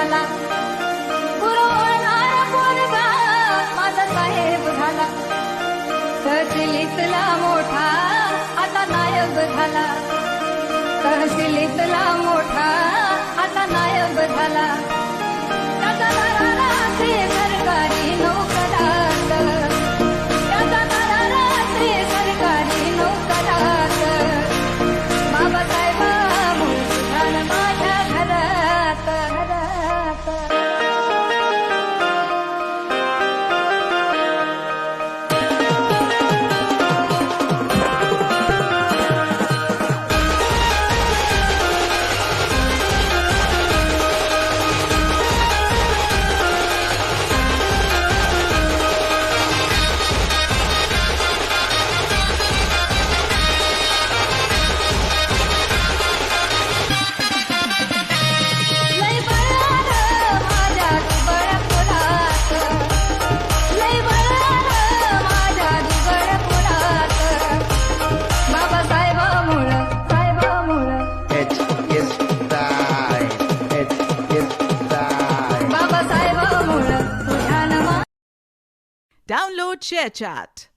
झाला. पुरवणार पोरगा माझा साहेब झाला. तहसीलीतला मोठा आता नायक झाला. तहसीलीतला मोठा Download ShareChat.